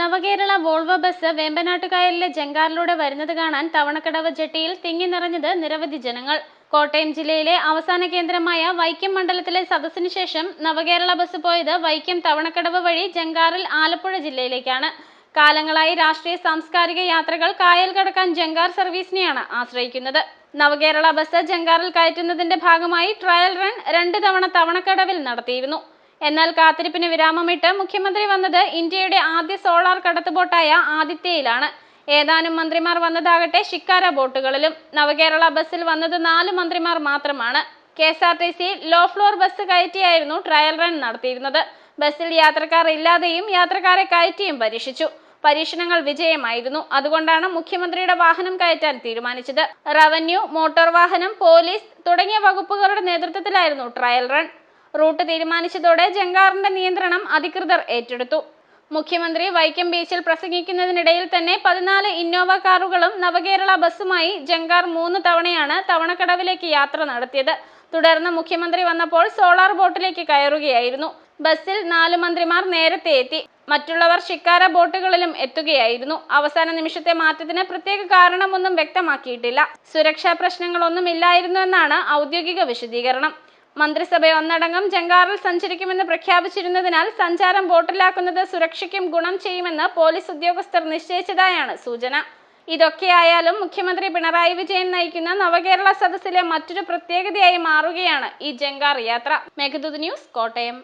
നവകേരള Volvo bus വേമ്പനാട്ടുകായലിലെ ജങ്കാറിലൂടെ വരുന്നത് കാണാൻ തവണക്കടവ് ജെട്ടിയിൽ തിങ്ങി നിറഞ്ഞത് നിരവധി ജനങ്ങൾ. കോട്ടയം ജില്ലയിലെ അവസാന കേന്ദ്രമായ വൈക്കം മണ്ഡലത്തിലെ സദസ്സിന് ശേഷം നവകേരള ബസ് പോയത് വൈക്കം തവണക്കടവ് വഴി ജങ്കാറിൽ ആലപ്പുഴ ജില്ലയിലേക്കാണ്. കാലങ്ങളായി രാഷ്ട്രീയ സാംസ്കാരിക യാത്രകൾ കായൽ കടക്കാൻ ജങ്കാർ സർവീസിനെയാണ് ആശ്രയിക്കുന്നത്. നവകേരള ബസ് ജങ്കാറിൽ കയറ്റുന്നതിന്റെ ഭാഗമായി ട്രയൽ റൺ രണ്ട് തവണ തവണക്കടവിൽ നടത്തിയിരുന്നു. എന്നാൽ കാത്തിരിപ്പിന് വിരാമമിട്ട് മുഖ്യമന്ത്രി വന്നത് ഇന്ത്യയുടെ ആദ്യ സോളാർ കടത്തുബോട്ടായ ആദിത്യയിലാണ്. ഏതാനും മന്ത്രിമാർ വന്നതാകട്ടെ ഷിക്കാര ബോട്ടുകളിലും. നവകേരള ബസ്സിൽ വന്നത് നാല് മന്ത്രിമാർ മാത്രമാണ്. K S R T C low floor bus കയറ്റിയായിരുന്നു trial run നടത്തിയിരുന്നത്. ബസ്സിൽ യാത്രക്കാർ ഇല്ലാതെയും യാത്രക്കാരെ കയറ്റിയും പരീക്ഷിച്ചു. പരീക്ഷണങ്ങൾ വിജയമായിരുന്നു. അതുകൊണ്ടാണ് മുഖ്യമന്ത്രിയുടെ വാഹനം കയറ്റാൻ തീരുമാനിച്ചത്. റവന്യൂ മോട്ടോർ വാഹനം പോലീസ് തുടങ്ങിയ വകുപ്പുകളുടെ നേതൃത്വത്തിലായിരുന്നു ട്രയൽ റൺ. റൂട്ട് തീരുമാനിച്ചതോടെ ജങ്കാറിന്റെ നിയന്ത്രണം അധികൃതർ ഏറ്റെടുത്തു. മുഖ്യമന്ത്രി വൈക്കം ബീച്ചിൽ പ്രസംഗിക്കുന്നതിനിടയിൽ തന്നെ പതിനാല് ഇന്നോവ കാറുകളും നവകേരള ബസ്സുമായി ജങ്കാർ മൂന്ന് തവണയാണ് തവണക്കടവിലേക്ക് യാത്ര നടത്തിയത്. തുടർന്ന് മുഖ്യമന്ത്രി വന്നപ്പോൾ സോളാർ ബോട്ടിലേക്ക് കയറുകയായിരുന്നു. ബസ്സിൽ നാല് മന്ത്രിമാർ നേരത്തെ എത്തി. മറ്റുള്ളവർ ഷിക്കാര ബോട്ടുകളിലും എത്തുകയായിരുന്നു. അവസാന നിമിഷത്തെ മാറ്റത്തിന് പ്രത്യേക കാരണമൊന്നും വ്യക്തമാക്കിയിട്ടില്ല. സുരക്ഷാ പ്രശ്നങ്ങളൊന്നും ഇല്ലായിരുന്നു എന്നാണ് ഔദ്യോഗിക വിശദീകരണം. മന്ത്രിസഭ ഒന്നടങ്കം ജങ്കാറിൽ സഞ്ചരിക്കുമെന്ന് പ്രഖ്യാപിച്ചിരുന്നതിനാൽ സഞ്ചാരം ബോട്ടിലാക്കുന്നത് സുരക്ഷയ്ക്കും ഗുണം ചെയ്യുമെന്ന് പോലീസ് ഉദ്യോഗസ്ഥർ നിശ്ചയിച്ചതായാണ് സൂചന. ഇതൊക്കെയായാലും മുഖ്യമന്ത്രി പിണറായി വിജയൻ നയിക്കുന്ന നവകേരള സദസ്സിലെ മറ്റൊരു പ്രത്യേകതയായി മാറുകയാണ് ഈ ജങ്കാർ യാത്ര. മെഘദൂത് ന്യൂസ് കോട്ടയം.